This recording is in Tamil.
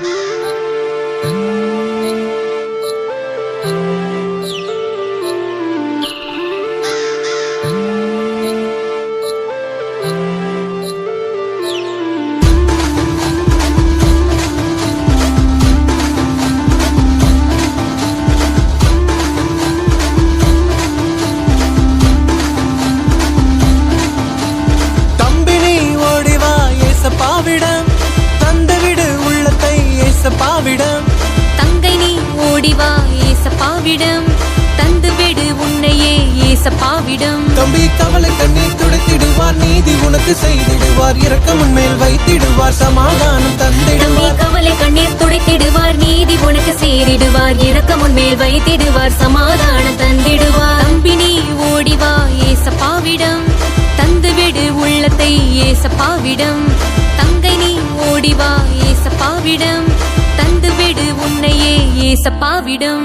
Mm-hmm. ஏசப்பாவிடம் தங்கை நீ ஓடிவா ஏசப்பாவிடம் தந்து விடு உன்னையே ஏசப்பாவிடம் தம்பி கவலை கண்ணீர் துடைத்திடுவார். நீதி உனக்கு செய்திடுவார். இரக்கம் உன்மேல் வைத்திடுவார். சமாதானம் தந்திடுவார். கவலை கண்ணீர் துடைத்திடுவார். நீதி உனக்கு சேரிடுவார். இரக்கம் உன்மேல் வைத்திடுவார். சமாதானம் தந்திடுவார். தம்பி நீ ஓடிவா ஏசப்பாவிடம் தந்து விடு உள்ளத்தை ஏசப்பாவிடம் ஏசப்பாவிடம்